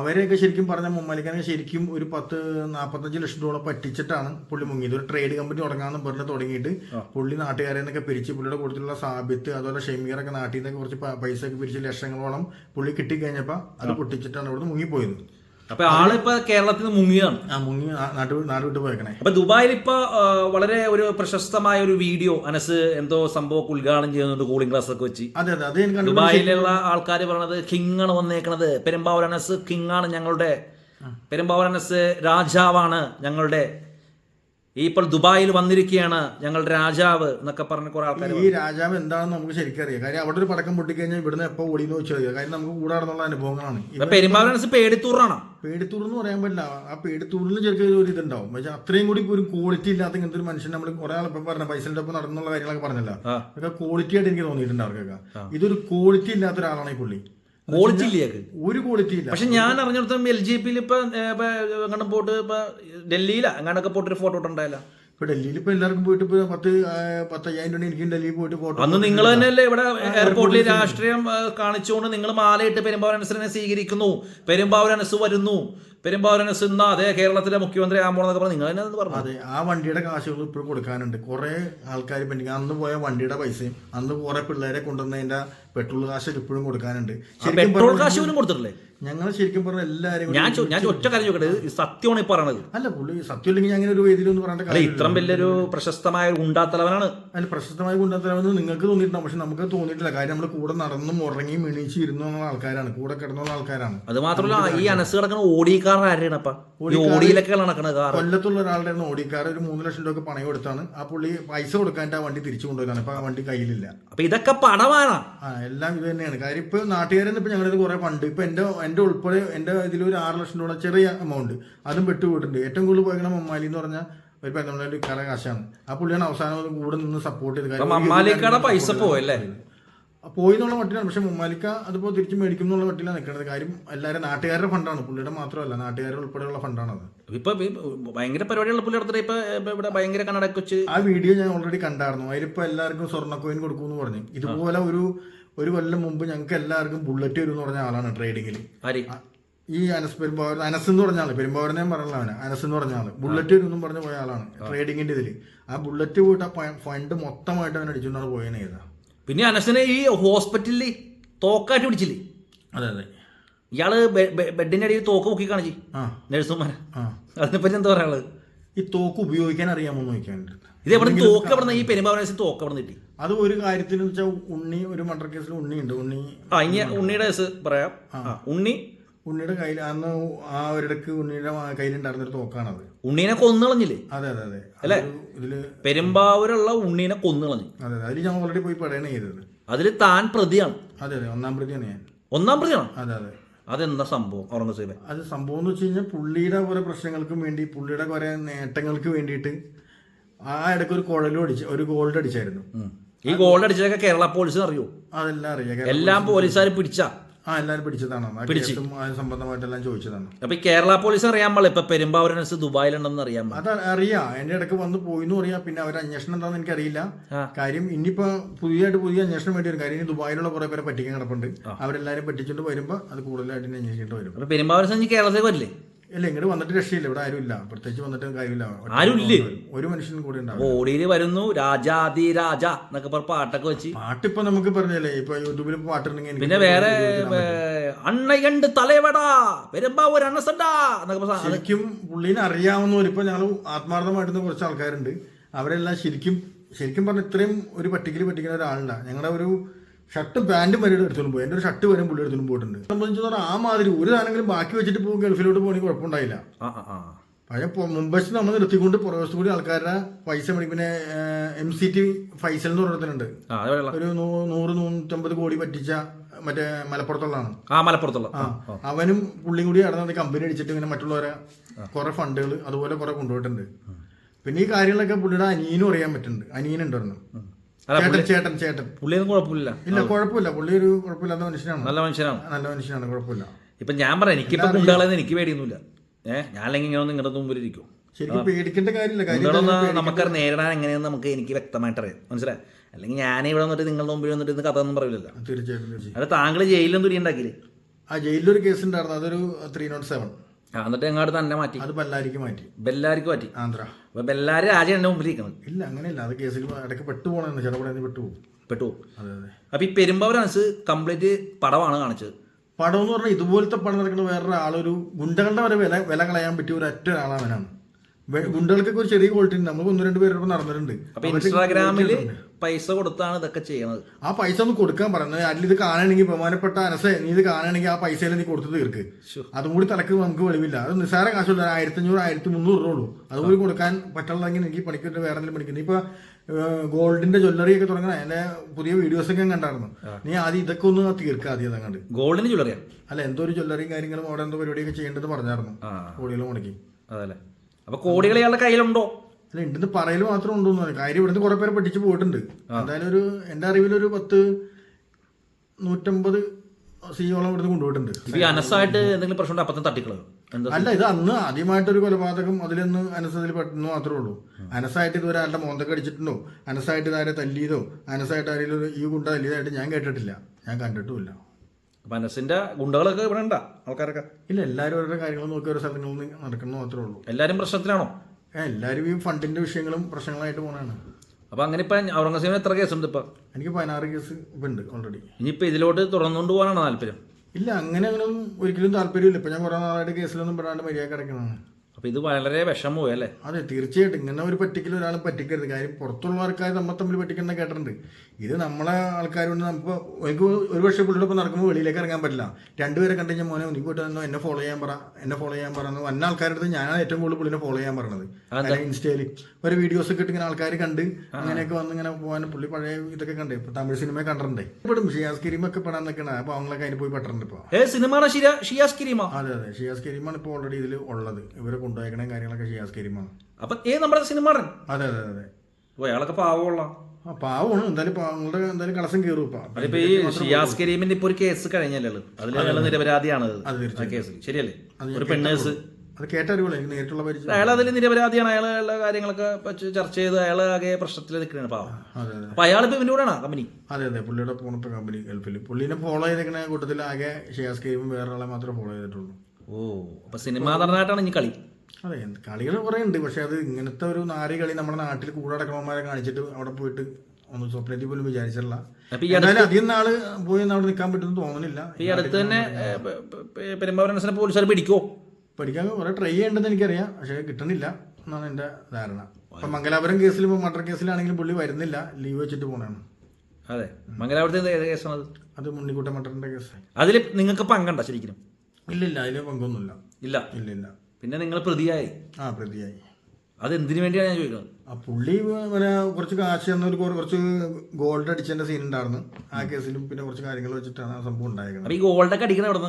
അവരെയൊക്കെ ശരിക്കും പറഞ്ഞ മമ്മാലിക്കാനെ ശരിക്കും ഒരു പത്ത് നാൽപ്പത്തഞ്ച് ലക്ഷം രൂപ പറ്റിച്ചിട്ടാണ് പുള്ളി മുങ്ങിയത്. ഒരു ട്രേഡ് കമ്പനി തുടങ്ങാന്ന് പറഞ്ഞ് തുടങ്ങിയിട്ട് പുള്ളി നാട്ടുകാരെ നിന്നൊക്കെ പിരിച്ച് പുള്ളിയുടെ കൂട്ടത്തിലുള്ള സാബിത്ത് അതുപോലെ ഷെമീറൊക്കെ നാട്ടിൽ നിന്നൊക്കെ കുറച്ച് പൈസ ഒക്കെ പിരിച്ച് ലക്ഷങ്ങളോളം പുള്ളി കിട്ടിക്കഴിഞ്ഞപ്പോൾ അത് പൊട്ടിച്ചിട്ടാണ് ഇവിടുന്ന് മുങ്ങിപ്പോയത്. അപ്പൊ ആളിപ്പോ കേരളത്തിൽ നിന്ന് മുങ്ങിയാണ് ആ മുങ്ങി നാട്ടു നാട്ട് നാട് വിട്ട് പോയേക്കണേ. അപ്പൊ ദുബായിൽ ഇപ്പൊ വളരെ ഒരു പ്രശസ്തമായ ഒരു വീഡിയോ അനസ് എന്തോ സംഭവം ഉദ്ഘാടനം ചെയ്യുന്നുണ്ട് കൂളിംഗ് ഗ്ലാസ് ഒക്കെ വെച്ച്. അതെ അതെ ദുബായിലുള്ള ആൾക്കാർ പറയണത് കിങ് ആണ് വന്നേക്കണത്. പെരുമ്പാവൂർ അനസ് കിങ് ആണ് ഞങ്ങളുടെ പെരുമ്പാവൂർ അനസ് രാജാവാണ് ഞങ്ങളുടെ ഈ ഇപ്പോൾ ദുബായിൽ വന്നിരിക്കുകയാണ് ഞങ്ങൾ രാജാവ് എന്നൊക്കെ പറഞ്ഞ കുറെ ആൾക്കാർ ഈ രാജാവ് എന്താണെന്ന് നമുക്ക് ശരിക്കും അറിയാം. കാര്യം അവിടെ ഒരു പടക്കം പൊട്ടിക്കഴിഞ്ഞാൽ ഇവിടുന്ന് എപ്പോൾ ഓടിയെന്ന് വെച്ചാൽ മതി കാര്യം നമുക്ക് കൂടാറുള്ള അനുഭവങ്ങളാണ്. പെരുമ്പാവനസ് പേടിത്തൂറാണോ പേടിത്തൂർ എന്ന് പറയാൻ പറ്റില്ല. ആ പേടിത്തൂറിൽ ചെറിയ ഒരു ഇതുണ്ടാവും. പക്ഷെ അത്രയും കൂടി ഒരു ക്വാളിറ്റി ഇല്ലാത്ത ഇങ്ങനത്തെ ഒരു മനുഷ്യൻ നമ്മൾ കുറെ ആൾ ഇപ്പം പറഞ്ഞ പൈസയുടെ ഒപ്പം നടന്നുള്ള കാര്യങ്ങളൊക്കെ പറഞ്ഞല്ലോ. അതൊക്കെ ക്വാളിറ്റി ആയിട്ട് എനിക്ക് തോന്നിയിട്ടുണ്ട് അവർക്കൊക്കെ. ഇതൊരു ക്വാളിറ്റി ഇല്ലാത്ത ഒരാളാണ് ഈ പുള്ളി. ക്വാളിറ്റി ഇല്ലേക്ക് ഒരു ക്വാളിറ്റി ഇല്ല. പക്ഷെ ഞാൻ അറിഞ്ഞിടത്തോളം എൽ ജി പിയിൽ ഇപ്പൊ എങ്ങനെ പോയിട്ട് ഇപ്പൊ ഡൽഹിയിലാ. അങ്ങനൊക്കെ പോയിട്ട് ഒരു ഫോട്ടോ ഇട്ടുണ്ടായില്ല. ഇപ്പൊ ഡൽഹിയിൽ ഇപ്പൊ എല്ലാവർക്കും പോയിട്ട് ഇപ്പൊ പത്ത് പത്തയ്യായിരം രൂപ എനിക്കും ഡൽഹിയിൽ പോയിട്ട് ഫോട്ടോ അന്ന് നിങ്ങൾ തന്നെയല്ലേ ഇവിടെ എയർപോർട്ടിൽ രാഷ്ട്രീയം കാണിച്ചുകൊണ്ട് നിങ്ങൾ മാലയിട്ട് പെരുമ്പാവൂരനസിനെ സ്വീകരിക്കുന്നു. പെരുമ്പാവൂരനസ് വരുന്നു. പെരുമ്പാവൂരനസ് സിന്ന അതേ കേരളത്തിലെ മുഖ്യമന്ത്രി ആകാൻ പോണെന്നൊക്കെ പറഞ്ഞു നിങ്ങൾ തന്നെ പറഞ്ഞു. അതെ ആ വണ്ടിയുടെ കാശുകൾ ഇപ്പോഴും കൊടുക്കാനുണ്ട്. കുറേ ആൾക്കാർ പെൻഡിങ് അന്ന് പോയ വണ്ടിയുടെ പൈസയും അന്ന് കുറേ പിള്ളേരെ കൊണ്ടുവന്നതിന്റെ പെട്രോൾ കാശ് ഇപ്പോഴും കൊടുക്കാനുണ്ട്. പെട്രോൾ കാശ് പോലും കൊടുത്തിട്ടില്ലേ? ഞങ്ങൾ ശരിക്കും പറഞ്ഞ എല്ലാവരും ഞാൻ ചോ- ഞാൻ ഒറ്റ കാര്യം ചോദിക്കട്ടെ ഇത് സത്യമാണ് ഈ പറയണത്? അല്ല പുള്ളി സത്യം ഇല്ലെങ്കിൽ ഞാൻ അങ്ങനെ ഒരു വേദിയിലൊന്നും പറയേണ്ട അല്ല കാര്യം ഇത്രയും വലിയൊരു പ്രശസ്തമായ ഒരു ഉണ്ടാത്തലവനാണ് അതിൽ പ്രശസ്തമായി കൊണ്ടുവരാമെന്ന് നിങ്ങൾക്ക് തോന്നിയിട്ടുണ്ടാവും പക്ഷെ നമുക്ക് തോന്നിയിട്ടില്ല. കാര്യം നമ്മൾ കൂടെ നടന്നും ഉറങ്ങി എണീച്ച് ഇരുന്നു എന്നുള്ള ആൾക്കാരാണ്. കൂടെ കിടന്നുള്ള ആൾക്കാരാണ്. അത് മാത്രമല്ല ഈ അനസ് കിടക്കുന്ന ഓടിക്കാരൻ ആരെയാണ് അപ്പൊ? ഈ ഓടിയിലൊക്കെ നടക്കണ കാർ കൊല്ലത്തുള്ള ഒരാളുടെ ഓടിക്കാർ ഒരു മൂന്ന് ലക്ഷം രൂപ പണയം കൊടുത്താണ്. ആ പുള്ളി പൈസ കൊടുക്കാണ്ട് ആ വണ്ടി തിരിച്ചു കൊണ്ടുവരാണ്. ഇപ്പൊ ആ വണ്ടി കയ്യിലില്ല. അപ്പൊ ഇതൊക്കെ പണമാണ്. ആ എല്ലാം ഇത് തന്നെയാണ്. കാര്യം ഇപ്പൊ നാട്ടുകാരെന്ന് ഇപ്പൊ ഞങ്ങളിത് കുറെ ഫണ്ട് ഇപ്പൊ എന്റെ എന്റെ ഉൾപ്പെടെ എന്റെ ഇതിൽ ഒരു ആറ് ലക്ഷം രൂപ ചെറിയ എമൗണ്ട് അതും വിട്ടുപോയിട്ടുണ്ട് ഏറ്റവും കൂടുതൽ പോയിക്കണ മമ്മാലി എന്ന് പറഞ്ഞാൽ ഒരു പെരുന്നമലയിൽ കറ കാശാണ് ആ പുള്ളിയാണ് അവസാനം കൂടെ നിന്ന് സപ്പോർട്ട് ചെയ്ത്. കാര്യം മമ്മാലിക്കയുടെ പൈസ പോയല്ലേ? പോയി എന്നുള്ള മട്ടിലാണ്. പക്ഷെ മുമ്മാലിക്ക അതിപ്പോ തിരിച്ച് മേടിക്കും എന്നുള്ള മട്ടിലാണ് നിൽക്കുന്നത്. കാര്യം എല്ലാവരും നാട്ടുകാരുടെ ഫണ്ടാണ്. പുള്ളിയുടെ മാത്രമല്ല നാട്ടുകാരുടെ ഉൾപ്പെടെയുള്ള ഫണ്ടാണത്. ഇപ്പൊ ഈ ഭയങ്കര പരിപാടിയുള്ള പുള്ളി നടത്തിട്ട് ഇപ്പൊ ഇപ്പൊ ഇവിടെ ഭയങ്കര കണ്ണടക്ക് വെച്ച് ആ വീഡിയോ ഞാൻ ഓൾറെഡി കണ്ടായിരുന്നു. അതിലിപ്പോ എല്ലാവർക്കും സ്വർണ കോയിൻ കൊടുക്കുമെന്ന് പറഞ്ഞു. ഇതുപോലെ ഒരു ഒരു കൊല്ലം മുമ്പ് ഞങ്ങൾക്ക് എല്ലാവർക്കും ബുള്ളറ്റ് വരും എന്ന് പറഞ്ഞ ആളാണ് ട്രേഡിങ്ങിൽ ഈ അനസ് പെരുമ്പാവൂർ അനസ് എന്ന് പറഞ്ഞ ആൾ. പെരുമ്പാവൂരിനെ പറഞ്ഞ അവന് അനസ് എന്ന് പറഞ്ഞ ആൾ. ബുള്ളറ്റ് വരും എന്നും പറഞ്ഞ് പോയ ആളാണ്. ട്രേഡിങ്ങിന്റെ ഇതിൽ ആ ബുള്ളറ്റ് പോയിട്ട് ആ ഫണ്ട് മൊത്തമായിട്ട് അവൻ അടിച്ചുകൊണ്ടാണ് ചെയ്താ പിന്നെ അനസിനെ ഈ ഹോസ്പിറ്റലിൽ തോക്കായിട്ട് പിടിച്ചില്ലേ? അതെ അതെ. ഇയാൾ ബെഡിന്റെ അടിയിൽ തോക്ക് പൊക്കി കാണിച്ചു നഴ്സുമാരെ. അതിനെപ്പറ്റി എന്താ പറയാനുള്ളത്? ഈ തോക്ക് ഉപയോഗിക്കാൻ അറിയാമോ എന്ന് ചോദിക്കാനുണ്ട്. ഇത് എവിടെ തോക്ക് എവിടെ ഈ പെരുമ്പാവന തോക്ക് എവിടെ കിട്ടി? അത് ഒരു കാര്യത്തിന് വെച്ചാൽ ഉണ്ണി ഒരു മർഡർ കേസിൽ ഉണ്ണി ഉണ്ട് ഉണ്ണി ആ ഇനി ഉണ്ണിയുടെ കേസ് പറയാം. ഉണ്ണി. ഉണ്ണിയുടെ കയ്യിൽ അന്ന് ആ ഒരിടക്ക് ഉണ്ണിയുടെ കയ്യിലുണ്ടായിരുന്നൊരു തോക്കാണത്. ഉണ്ണീനെ കൊന്നുകളഞ്ഞില്ലേ അതെ അതെ അതെ. അല്ലേ? ഇതിൽ പെരുമ്പാവൂരുള്ള ഉണ്ണീനെ കൊന്നുകളഞ്ഞു അതെ അതെ. അതിൽ ഞാൻ ഓൾറെഡി പോയി പറയണ ചെയ്തത്. അതിൽ താൻ പ്രതിയാണ്. അതെ അതെ. ഒന്നാം പ്രതിയാണ് ഞാൻ. ഒന്നാം പ്രതിയാണ്? അതെ അതെ. അതെന്താ സംഭവം ഔറംഗസീബെ? അത് സംഭവം എന്ന് വെച്ച് കഴിഞ്ഞാൽ പുള്ളിയുടെ കുറെ പ്രശ്നങ്ങൾക്കും വേണ്ടി പുള്ളിയുടെ കുറെ നേട്ടങ്ങൾക്ക് വേണ്ടിയിട്ട് ആ ഇടയ്ക്ക് ഒരു കുഴലും അടിച്ച് ഒരു ഗോൾഡ് അടിച്ചായിരുന്നു. ഈ ഗോൾഡ് അടിച്ചതൊക്കെ കേരള പോലീസ് അറിയോ? അതെല്ലാം അറിയാം. എല്ലാം പോലീസുകാർ പിടിച്ച. ആ എല്ലാവരും പിടിച്ചതാണ്. പിടിച്ച്. സംബന്ധമായിട്ടെല്ലാം ചോദിച്ചതാണ്. അപ്പൊ കേരള പോലീസ് അറിയാൻ പാടില്ല. ഇപ്പൊ പെരുമ്പാവൂരനസ് ദുബായിലുണ്ടെന്ന് അറിയാൻ അത് അറിയാം. എന്റെ ഇടയ്ക്ക് വന്ന് പോയിന്ന് അറിയാം പിന്നെ അവർ അന്വേഷണം എന്താണെന്ന് എനിക്കറിയില്ല. അറിയില്ല കാര്യം ഇനിയിപ്പോ പുതിയതായിട്ട് പുതിയ അന്വേഷണം വേണ്ടി വരും. കാര്യം ഇനി ദുബായിലുള്ള കുറെ പേരെ പറ്റിക്കാൻ കിടപ്പുണ്ട്. അവരെല്ലാരും പറ്റിച്ചിട്ട് വരുമ്പോ അത് കൂടുതലായിട്ട് അന്വേഷിക്കേണ്ടി അന്വേഷിച്ചിട്ട് വരും. അപ്പൊ പെരുമ്പാവൂരനസ് കേരളത്തിലേക്ക് വരില്ലേ? ഇല്ല ഇങ്ങോട്ട് വന്നിട്ട് രക്ഷയില്ല. ഇവിടെ ആരും ഇല്ല. പ്രത്യേകിച്ച് വന്നിട്ട് കാര്യമില്ല. ആരുമില്ല ആരുമില്ലേ? ഒരു മനുഷ്യനും കൂടെ ഉണ്ടാവും ഓടിയിൽ വരുന്നു. രാജാതി രാജ എന്നൊക്കെ പറഞ്ഞ പാട്ടൊക്കെ വെച്ച്. പാട്ടിപ്പോ നമുക്ക് പറഞ്ഞല്ലേ ഇപ്പൊ യൂട്യൂബിൽ പാട്ടുണ്ടെങ്കിൽ പിന്നെ വേറെ. അണ്ണയണ്ട് തലയവടാ. വരുമ്പോ ഒരു അണ്ണസണ്ടാ എന്നൊക്കെ. ശരിക്കും പുള്ളീനെ അറിയാവുന്നവർ ഇപ്പൊ ഞങ്ങൾ ആത്മാർത്ഥമായിട്ടുന്ന കുറച്ച് ആൾക്കാരുണ്ട്. അവരെല്ലാം ശരിക്കും ശരിക്കും പറഞ്ഞ ഇത്രയും ഒരു പട്ടിക്കൽ പറ്റിക്കുന്ന ഒരാളുണ്ടാ. ഞങ്ങളുടെ ഒരു ഷർട്ടും പാന്റും വരെ എടുത്തോണ്ട് പോയി എന്റെ ഒരു ഷർട്ട് വരെ പുള്ളി എടുത്തോണ്ട് പോയിട്ടുണ്ട് സംബന്ധിച്ച് പറഞ്ഞാൽ ആ മാതിരി ഒരു സാധനങ്ങളും ബാക്കി വെച്ചിട്ട് പോകും ഗൾഫിലോട്ട് പോകണമെങ്കിൽ കുഴപ്പമുണ്ടായില്ല. പഴയ മുമ്പശത്ത് നമ്മൾ നിർത്തിക്കൊണ്ട് പുറവശത്ത് കൂടി ആൾക്കാരുടെ പൈസ മേടിക്കും പിന്നെ എം സി ടി ഫൈസൽ എന്ന് പറഞ്ഞിട്ടുണ്ട് ഒരു നൂറ് നൂറ്റമ്പത് കോടി പറ്റിച്ച മറ്റേ മലപ്പുറത്തുള്ളതാണ്. ആ മലപ്പുറത്തുള്ള. അവനും പുള്ളിയും കൂടി നടന്നത് കമ്പനി അടിച്ചിട്ട് ഇങ്ങനെ മറ്റുള്ളവരെ കുറെ ഫണ്ടുകൾ അതുപോലെ കുറെ കൊണ്ടുപോയിട്ടുണ്ട്. പിന്നെ ഈ കാര്യങ്ങളൊക്കെ പുള്ളിയുടെ അനിയനും അറിയാൻ പറ്റുന്നുണ്ട്. അനിയനുണ്ടായിരുന്നു ചേട്ടൻ ചേട്ടൻ ചേട്ടൻ. പുള്ളിയൊന്നും കുഴപ്പമില്ല. ഇല്ല കുഴപ്പമില്ല. പുള്ളി ഒരു കുഴപ്പമില്ലാത്ത മനുഷ്യനാണ്. നല്ല മനുഷ്യനാണ്. നല്ല മനുഷ്യനാണ്. കുഴപ്പമില്ല. ഇപ്പൊ ഞാൻ പറയാം എനിക്കിപ്പോ ഗുണ്ടകളെന്ന് എനിക്ക് പേടിയൊന്നുമില്ല. ഏഹ് ഞാൻ അല്ലെങ്കിൽ ഇങ്ങനെ നിങ്ങളുടെ മുമ്പിൽ ഇരിക്കും ശരിക്കും പേടിക്കേണ്ട കാര്യമില്ല. നമുക്ക് നേരിടാൻ എങ്ങനെയെന്ന് നമുക്ക് എനിക്ക് വ്യക്തമായിട്ട് അറിയാം മനസ്സിലായി? അല്ലെങ്കിൽ ഞാൻ ഇവിടെ വന്നിട്ട് നിങ്ങളുടെ മുമ്പിൽ വന്നിട്ട് ഇന്ന് കഥ ഒന്നും പറയില്ലല്ലോ തീർച്ചയായിട്ടും അത് താങ്കൾ ജയിലിലും തുരി ഉണ്ടാക്കിയില്ലേ ആ ജയിലിലൊരു കേസ് ഉണ്ടായിരുന്നു അതൊരു ത്രീ നോട്ട് സെവൻ എന്നിട്ട് എങ്ങോട്ട് തന്നെ മാറ്റി. അത് ബെല്ലാരിക്ക് മാറ്റി. ബെല്ലാരിക്ക് മാറ്റി. ആന്ധ്ര. അപ്പൊ ബെല്ലാരി രാജ എന്റെ മുമ്പിൽ ഇരിക്കുന്നത് ഇല്ല അങ്ങനെയല്ല. അത് കേസിൽ ഇടയ്ക്ക് പെട്ടുപോകണമെന്ന് ചിലപ്പോൾ പെട്ടുപോകും പെട്ടു അപ്പൊ ഈ പെരുമ്പാവൂരൻസ് കംപ്ലീറ്റ് പടമാണ് കാണിച്ചത്. പടം എന്ന് പറഞ്ഞാൽ ഇതുപോലത്തെ പടം നടക്കുന്ന വേറൊരാളൊരു ഗുണ്ടകളുടെ വരെ വില വില കളയാൻ പറ്റിയ ഒരു ഒറ്റ ഒരാളാണ് വെ- ഗുണ്ടകൾക്കൊക്കെ ഒരു ചെറിയ ക്വാളിറ്റി ഉണ്ട്. നമുക്ക് ഒന്ന് രണ്ട് പേരോട് നടന്നിട്ടുണ്ട്. അപ്പൊ ഇൻസ്റ്റാഗ്രാമിൽ പൈസ കൊടുത്താണ് ഇതൊക്കെ ചെയ്യുന്നത് ആ പൈസ ഒന്ന് കൊടുക്കാൻ പറയുന്നത് അതിൽ ഇത് കാണണമെങ്കിൽ ബഹുമാനപ്പെട്ട അനസേ നീ ഇത് കാണണമെങ്കിൽ ആ പൈസയിൽ നീ കൊടുത്ത് തീർക്ക്. ശ്ശോ. അതും കൂടി തലക്ക് നമുക്ക് വെളിവില്ല. അത് നിസ്സാര കാശുള്ള ആയിരത്തി അഞ്ഞൂറ് ആയിരത്തി മുന്നൂറ് രൂപ ഉള്ളൂ. അതുകൂടി കൊടുക്കാൻ പറ്റുള്ളതെങ്കിൽ എനിക്ക് പണിക്കിട്ട് വേറെ എന്തെങ്കിലും പണിക്കുന്നു ഇപ്പൊ ഗോൾഡിന്റെ ജ്വല്ലറി ഒക്കെ തുടങ്ങണ. എന്റെ പുതിയ വീഡിയോസ് ഒക്കെ ഞാൻ കണ്ടായിരുന്നു. നീ ആദ്യം ഇതൊക്കെ ഒന്ന് തീർക്കുക ആദ്യം അതങ്ങാണ്ട് ഗോൾഡിന് ജ്വല്ലറിയാ അല്ല എന്തോ ഒരു ജ്വല്ലറിയും കാര്യങ്ങളും അവിടെ എന്തോ പരിപാടിയൊക്കെ ചെയ്യേണ്ടത് പറഞ്ഞായിരുന്നു. ആ. കോടികൾ മുടക്കി. അതല്ലേ. അപ്പൊ കോടികൾ ഇയാളുടെ കയ്യിലുണ്ടോ? അല്ല ഉണ്ടെന്ന് പറയൽ മാത്രം ഉണ്ടോന്ന് പറഞ്ഞു. കാര്യം ഇവിടുന്ന് കുറെ പേര് പഠിച്ചു പോയിട്ടുണ്ട്. എന്തായാലും ഒരു എന്റെ അറിവിൽ ഒരു പത്ത് നൂറ്റമ്പത് സിയോളം ഇവിടുന്ന് കൊണ്ടുപോയിട്ടുണ്ട്. ഈ അനസായിട്ട് എന്തെങ്കിലും പ്രശ്നം ഉണ്ടോ? അപ്പത്തന്നെ അല്ല ഇത് അന്ന് ആദ്യമായിട്ടൊരു കൊലപാതകം അതിലൊന്ന് അനസതിൽ പെട്ടെന്ന് മാത്രമേ ഉള്ളൂ. അനസായിട്ട് ഇതുവരെ ആരുടെ മോന്തൊക്കെ അടിച്ചിട്ടുണ്ടോ? അനസായിട്ട് ഇതാരെ തല്ലിയതോ? അനസായിട്ട് ആരെങ്കിലും ഈ ഗുണ്ട തല്ലിയതായിട്ട് ഞാൻ കേട്ടിട്ടില്ല. ഞാൻ കണ്ടിട്ടുമില്ല. അനസിന്റെ ഗുണ്ടകളൊക്കെ ഇവിടെ ഉണ്ടാ ആൾക്കാരൊക്കെ. ഇല്ല എല്ലാവരും അവരുടെ കാര്യങ്ങൾ നോക്കി ഓരോ സ്ഥലങ്ങളിൽ നടക്കണം മാത്രമേ ഉള്ളൂ. എല്ലാരും പ്രശ്നത്തിലാണോ? എല്ലാവരും ഈ ഫണ്ടിന്റെ വിഷയങ്ങളും പ്രശ്നങ്ങളായിട്ട് പോണാണ് അപ്പൊ അങ്ങനെ ഇപ്പൊ ഔറംഗസീബിന് എത്ര കേസുണ്ട് ഇപ്പൊ? എനിക്ക് പതിനാറ് കേസ് ഇപ്പൊ ഉണ്ട് ഓൾറെഡി ഇനിയിപ്പോ ഇതിലോട്ട് തുറന്നുകൊണ്ട് പോകാനാണ് താല്പര്യം? ഇല്ല അങ്ങനെ അങ്ങനെ ഒരിക്കലും താല്പര്യമില്ല. ഇപ്പൊ ഞാൻ കുറെ നാളായിട്ട് കേസിലൊന്നും പെടാണ്ട് മര്യാദ കിടക്കണതാണ് അപ്പൊ ഇത് വളരെ വിഷമമായി അല്ലേ? അതെ തീർച്ചയായിട്ടും. ഇങ്ങനെ ഒരു പറ്റിക്കൽ ഒരാൾ പറ്റിക്കരുത്. കാര്യം പുറത്തുള്ള ആൾക്കാർ നമ്മൾ തമ്മിൽ പറ്റിക്കുന്ന കേട്ടിട്ടുണ്ട്. ഇത് നമ്മളെ ആൾക്കാരുണ്ട് നമുക്ക് എനിക്ക് ഒരു പക്ഷേ പുള്ളിയുടെ നടക്കുമ്പോൾ വെളിയിലേക്ക് ഇറങ്ങാൻ പറ്റില്ല. രണ്ടുപേരെ കണ്ടു കഴിഞ്ഞാൽ മോനെ എനിക്ക് പോയിട്ട് എന്നെ ഫോളോ ചെയ്യാൻ പറ എന്നെ ഫോളോ ചെയ്യാൻ പറഞ്ഞു വന്ന ആൾക്കാരുടെ ഞാൻ ഞാനാണ് ഏറ്റവും കൂടുതൽ പുള്ളിനെ ഫോളോ ചെയ്യാൻ പറഞ്ഞത് ഇൻസ്റ്റയിൽ ഇൻസ്റ്റയിൽ ഒരു വീഡിയോസ് ഒക്കെ ഇട്ട് ഇങ്ങനെ ആൾക്കാർ കണ്ട് അങ്ങനെയൊക്കെ വന്ന് ഇങ്ങനെ പോകാൻ പുള്ളി പഴയ ഇതൊക്കെ കണ്ടേ. ഇപ്പൊ തമിഴ് സിനിമ കണ്ടിട്ടുണ്ട്. ഇപ്പോഴും ഷിയാസ് കരീം ഒക്കെ പെടാൻ നിൽക്കണ അപ്പൊ അവങ്ങളൊക്കെ അതിന് പോയി പെട്ടിട്ടുണ്ട് ഇപ്പൊ. സിനിമ അതെ അതെ. ഷിയാസ് കരീമാണ് ഇപ്പോൾ ഓൾറെഡി ഇതിൽ ഉള്ളത്. ഇവരെ കൊണ്ടുപോയക്കണ കാര്യങ്ങളൊക്കെ ഷിയാസ് കരീമാണ് അപ്പൊ ഏ നമ്മുടെ സിനിമാടൻ? അതെ അതെ അതെ. അപ്പൊ അയാളൊക്കെ പാവമുള്ള ആ പാവമാണ്. എന്തായാലും പാവങ്ങളുടെ എന്തായാലും കളസം കയറും ഇപ്പൊ. ഈ ഷിയാസ് കരീമിന്റെ ഇപ്പൊ ഒരു കേസ് കഴിഞ്ഞല്ലോ അതിൽ അയാൾ നിരപരാധിയാണ് കേസ് ആ കേസിൽ ശരിയല്ലേ? ഒരു പെണ്ണേഴ്സ് അത് കേട്ടറിവുള്ള എനിക്ക് നേരിട്ടുള്ള പരിചയം. അയാൾ അതിൽ നിരപരാധിയാണ്. അയാളുടെ കാര്യങ്ങളൊക്കെ ചർച്ച ചെയ്ത് അയാൾ ആകെ പ്രശ്നത്തിൽ നിൽക്കണ പാവം. അപ്പൊ അയാളിപ്പോ ഇവന്റെ കൂടെയാണ് കമ്പനി? അതെ അതെ. പുള്ളിയുടെ പോണത്തെ കമ്പനി ഗൾഫിൽ പുള്ളിനെ ഫോളോ ചെയ്തേക്കണ കൂട്ടത്തിൽ ആകെ ഷിയാസ് കരീമും വേറെ ആളെ മാത്രമേ ഫോളോ ചെയ്തിട്ടുള്ളൂ. ഓ അപ്പൊ സിനിമാ നടനായിട്ടാണ് ഇനി കളി. അതെ കളികൾ കുറേ ഉണ്ട്. പക്ഷെ അത് ഇങ്ങനത്തെ ഒരു നാരി കളി നമ്മുടെ നാട്ടിൽ കൂടെ അടക്കണവന്മാരെ കാണിച്ചിട്ട് അവിടെ പോയിട്ട് ഒന്ന് സ്വപ്നത്തിൽ പോലും വിചാരിച്ചില്ല അപ്പൊ ഈ എന്തായാലും അധികം നാൾ പോയി അവിടെ നിൽക്കാൻ പറ്റുമെന്ന് തോന്നുന്നില്ല ഈ അടുത്ത് തന്നെ പെരുമ്പാവരൻസിനെ പോലീസുകാർ പിടിക്കോ പഠിക്കാൻ കുറെ ട്രൈ ചെയ്യേണ്ടതെന്ന് എനിക്കറിയാം. പക്ഷേ കിട്ടണില്ല എന്നാണ് എന്റെ ധാരണ. ഇപ്പം മംഗലാപുരം കേസിൽ ഇപ്പോൾ മർഡർ കേസിലാണെങ്കിലും പുള്ളി വരുന്നില്ല. ലീവ് വെച്ചിട്ട് പോകണമെന്ന് അതെ. മംഗലാപുരത്തെ ഏത് കേസാണ് അത് അത് മുന്നിക്കൂട്ട മട്ടറിന്റെ കേസ് അതിൽ നിങ്ങൾക്ക് പങ്കണ്ട ശരിക്കും ഇല്ല ഇല്ല അതിൽ പങ്കൊന്നുമില്ല. ഇല്ല. ഇല്ല ഇല്ല പിന്നെ നിങ്ങൾ പ്രതിയായി. ആ പ്രതിയായി. അത് എന്തിനു വേണ്ടിയാണ് ഞാൻ ചോദിക്കുന്നത്? ആ പുള്ളി പിന്നെ കുറച്ച് കാശ് എന്നൊരു കുറച്ച് ഗോൾഡ് അടിച്ചതിന്റെ സീൻ ഉണ്ടായിരുന്നു. ആ കേസിലും പിന്നെ കുറച്ച് കാര്യങ്ങൾ വെച്ചിട്ടാണ് ആ സംഭവം ഉണ്ടായിരുന്നത്. അപ്പൊ ഈ ഗോൾഡൊക്കെ അടിക്കണ എവിടെ